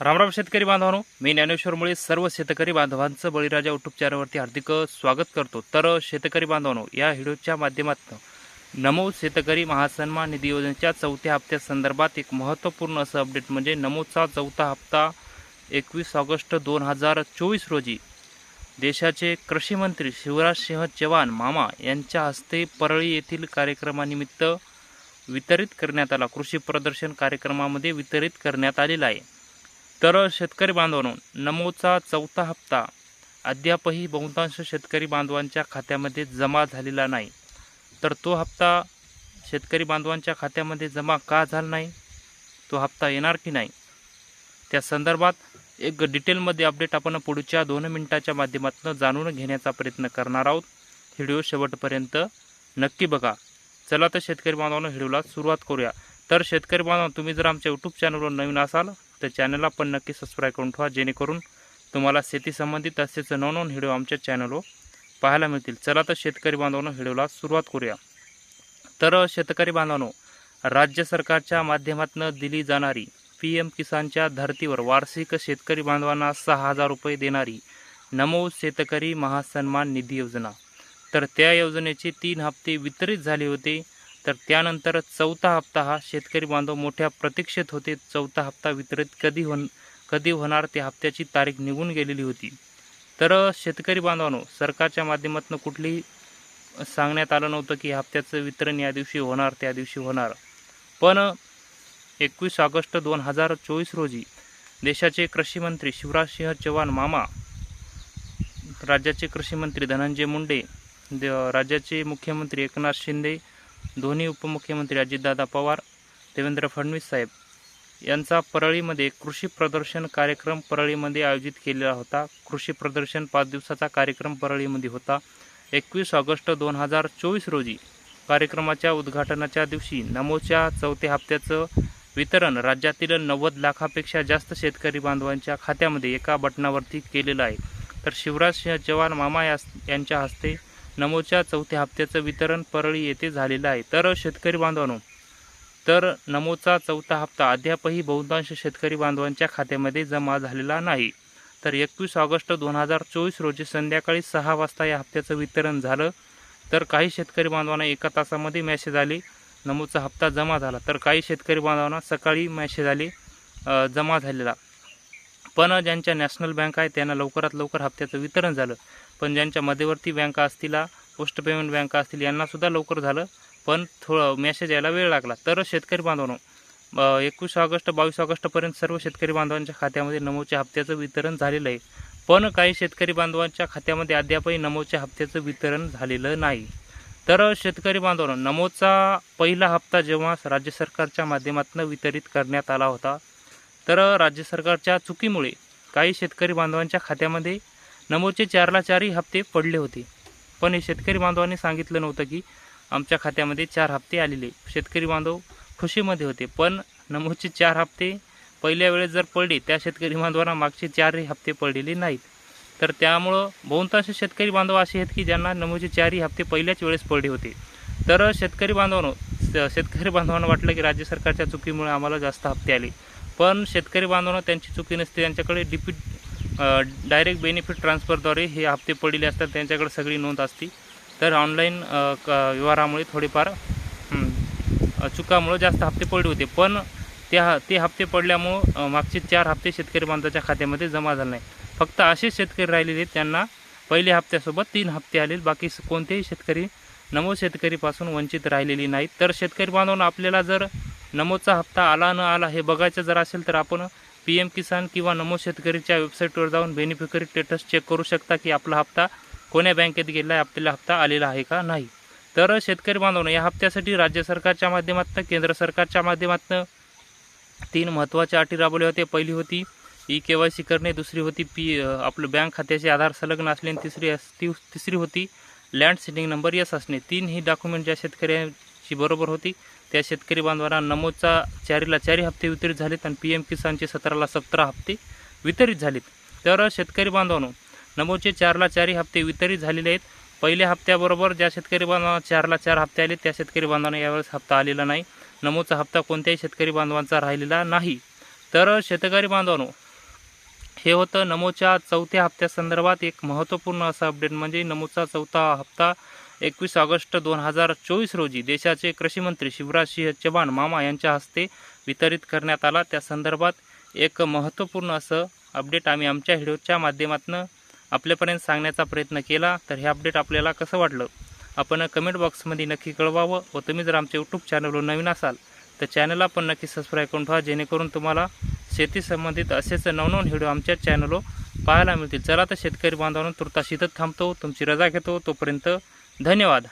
रामराम शेतकरी बांधवांनो मी ज्ञानेश्वरमुळे सर्व शेतकरी बांधवांचं बळीराजा युट्यूब चॅनलवरती हार्दिक स्वागत करतो. तर शेतकरी बांधवांनो या व्हिडिओच्या माध्यमातून नमो शेतकरी महासन्मान निधी योजनेच्या चौथ्या हप्त्या संदर्भात एक महत्त्वपूर्ण असं अपडेट म्हणजे नमोचा चौथा हप्ता एकवीस ऑगस्ट दोन हजार चोवीस रोजी देशाचे कृषी मंत्री शिवराज सिंह चव्हाण मामा यांच्या हस्ते परळी येथील कार्यक्रमानिमित्त वितरित करण्यात आला. कृषी प्रदर्शन कार्यक्रमामध्ये वितरित करण्यात आलेला आहे. तर शेतकरी बांधवांनो नमोचा चौथा हप्ता अद्यापही बहुतांश शेतकरी बांधवांच्या खात्यामध्ये जमा झालेला नाही. तर तो हप्ता शेतकरी बांधवांच्या खात्यामध्ये जमा का झाला नाही? तो हप्ता येणार की नाही? त्या संदर्भात एक डिटेलमध्ये अपडेट आपण पुढच्या दोन मिनिटाच्या माध्यमातून जाणून घेण्याचा प्रयत्न करणार आहोत. व्हिडिओ शेवटपर्यंत नक्की बघा. चला तर शेतकरी बांधवांना व्हिडिओला सुरुवात करूया. तर शेतकरी बांधव तुम्ही जर आमच्या यूट्यूब चॅनलवर नवीन असाल तर चॅनलला पण नक्की सबस्क्राईब करून ठेवा जेणेकरून तुम्हाला शेतीसंबंधित असेच नवनवन व्हिडिओ आमच्या चॅनलवर पाहायला मिळतील. चला तर शेतकरी बांधवांनो व्हिडिओला सुरुवात करूया. तर शेतकरी बांधवांनो राज्य सरकारच्या माध्यमातून दिली जाणारी पी एम किसानच्या धर्तीवर वार्षिक शेतकरी बांधवांना सहा हजार रुपये देणारी नमो शेतकरी महासन्मान निधी योजना. तर त्या योजनेचे तीन हप्ते वितरित झाले होते. तर त्यानंतर चौथा हप्ता हा शेतकरी बांधव मोठ्या प्रतीक्षेत होते. चौथा हप्ता वितरित कधी होन कधी होणार त्या हप्त्याची तारीख निघून गेलेली होती. तर शेतकरी बांधवांनो सरकारच्या माध्यमातून कुठलीही सांगण्यात आलं नव्हतं की हप्त्याचं वितरण या दिवशी होणार त्या दिवशी होणार. पण एकवीस ऑगस्ट दोन हजार चोवीस रोजी देशाचे कृषी मंत्री शिवराज सिंह मामा राज्याचे कृषी मंत्री धनंजय मुंडे द- राज्याचे मुख्यमंत्री एकनाथ शिंदे दोन्ही उपमुख्यमंत्री अजितदादा पवार देवेंद्र फडणवीस साहेब यांचा परळीमध्ये कृषी प्रदर्शन कार्यक्रम परळीमध्ये आयोजित केलेला होता. कृषी प्रदर्शन पाच दिवसाचा कार्यक्रम परळीमध्ये होता. एकवीस ऑगस्ट दोन हजार चोवीस रोजी कार्यक्रमाच्या उद्घाटनाच्या दिवशी नमोच्या चौथ्या हप्त्याचं वितरण राज्यातील नव्वद लाखापेक्षा जास्त शेतकरी बांधवांच्या खात्यामध्ये एका बटनावरती केलेलं आहे. तर शिवराज सिंह चव्हाण मामा यांच्या हस्ते नमोच्या चौथ्या हप्त्याचं वितरण परळी येथे झालेलं आहे. तर शेतकरी बांधवांनो तर नमोचा चौथा हप्ता अद्यापही बहुतांश शेतकरी बांधवांच्या खात्यामध्ये जमा झालेला नाही. तर एकवीस ऑगस्ट दोन हजार चोवीस रोजी संध्याकाळी सहा वाजता या हप्त्याचं वितरण झालं. तर काही शेतकरी बांधवांना एका तासामध्ये मॅसेज आले नमोचा हप्ता जमा झाला. तर काही शेतकरी बांधवांना सकाळी मॅसेज आले जमा झालेला. पण ज्यांच्या नॅशनल बँक आहे त्यांना लवकरात लवकर हप्त्याचं वितरण झालं. पण ज्यांच्या मध्यवर्ती बँका असतील पोस्ट पेमेंट बँका असतील यांनासुद्धा लवकर झालं. पण थोडं मेसेज यायला वेळ लागला. तर शेतकरी बांधवांनो एकवीस ऑगस्ट बावीस ऑगस्टपर्यंत सर्व शेतकरी बांधवांच्या खात्यामध्ये नमोच्या हप्त्याचं वितरण झालेलं आहे. पण काही शेतकरी बांधवांच्या खात्यामध्ये अद्यापही नमोच्या हप्त्याचं वितरण झालेलं नाही. तर शेतकरी बांधवांनो नमोचा पहिला हप्ता जेव्हा राज्य सरकारच्या माध्यमातून वितरित करण्यात आला होता तर राज्य सरकारच्या चुकीमुळे काही शेतकरी बांधवांच्या खात्यामध्ये नमोचे चारला चारही हप्ते पडले होते. पण हे शेतकरी बांधवांनी सांगितलं नव्हतं की आमच्या खात्यामध्ये चार हप्ते आलेले. शेतकरी बांधव खुशीमध्ये होते पण नमोचे चार हप्ते पहिल्या वेळेस जर पडले त्या शेतकरी बांधवांना मागचे चारही हप्ते पडलेले नाहीत. तर त्यामुळं बहुतांश शेतकरी बांधव असे आहेत की ज्यांना नमोचे चारही हप्ते पहिल्याच वेळेस पडले होते. तर शेतकरी बांधवांनो शेतकरी बांधवांना वाटलं की राज्य सरकारच्या चुकीमुळे आम्हाला जास्त हप्ते आले. पण शेतकरी बांधवांना त्यांची चुकी नसते. त्यांच्याकडे डिपी डायरेक्ट बेनिफिट ट्रान्सफरद्वारे हे हप्ते पडलेले असतात. त्यांच्याकडे सगळी नोंद असते. तर ऑनलाईन क व्यवहारामुळे थोडेफार चुकामुळं जास्त हप्ते पडले होते. पण त्या ते हप्ते पडल्यामुळं मागचे चार हप्ते शेतकरी बांधवाच्या खात्यामध्ये जमा झाले नाही फक्त असेच शेतकरी राहिलेले त्यांना पहिल्या हप्त्यासोबत तीन हप्ते आले बाकी कोणतेही शेतकरी नमो शेतकरीपासून वंचित राहिलेली नाहीत. तर शेतकरी बांधवांना आपल्याला जर नमोचा हप्ता आला न आला हे बघायचं जर असेल तर आपण पी एम किसान किंवा नमो शेतकरीच्या वेबसाईटवर जाऊन बेनिफिकरी स्टेटस चेक करू शकता की आपला हप्ता कोण्या बँकेत गेला आहे आपल्याला हप्ता आलेला आहे का नाही. तर शेतकरी बांधवांनो या हप्त्यासाठी राज्य सरकारच्या माध्यमातून केंद्र सरकारच्या माध्यमातून तीन महत्त्वाच्या अटी राबवल्या होत्या पहिली होती ई के वाय सी करणे दुसरी होती पी आपलं बँक खात्याचे आधार संलग्न असणे तिसरी अस- ती तिसरी होती लँड सिटिंग नंबर यस असणे. तीन ही डॉक्युमेंट ज्या जी बरोबर होती. त्या शेतकरी बांधवांना नमोचा चारीला चारी हप्ते वितरित झालेत आणि पी एम किसानचे सतराला सतरा हप्ते वितरित झालेत. तर शेतकरी बांधवांनो नमोचे चारला चारी हप्ते वितरित झालेले आहेत. पहिल्या हप्त्याबरोबर ज्या शेतकरी बांधवांना चारला चार हप्ते आले त्या शेतकरी बांधवांना यावेळेस हप्ता आलेला नाही. नमोचा हप्ता कोणत्याही शेतकरी बांधवांचा राहिलेला नाही. तर शेतकरी बांधवांनो हे होतं नमोच्या चौथ्या हप्त्यासंदर्भात एक महत्त्वपूर्ण असं अपडेट म्हणजे नमोचा चौथा हप्ता एकवीस ऑगस्ट दोन हजार चोवीस रोजी देशाचे कृषीमंत्री शिवराजसिंह चव्हाण मामा यांच्या हस्ते वितरित करण्यात आला. त्या संदर्भात एक महत्त्वपूर्ण असं अपडेट आम्ही आमच्या व्हिडिओच्या माध्यमातून आपल्यापर्यंत सांगण्याचा प्रयत्न केला. तर हे अपडेट आपल्याला कसं वाटलं? आपण कमेंट बॉक्समध्ये नक्की कळवावं व तुम्ही जर आमच्या यूट्यूब चॅनलवर नवीन असाल तर चॅनलला पण नक्की सबस्क्राईब करून ठेवा जेणेकरून तुम्हाला शेती संबंधित असेच नवनवन व्हिडिओ आमच्या चॅनलवर पाहायला मिळतील. चला तर शेतकरी बांधवांना तुर्तास इथंच थांबतो. तुमची रजा घेतो. तोपर्यंत धन्यवाद.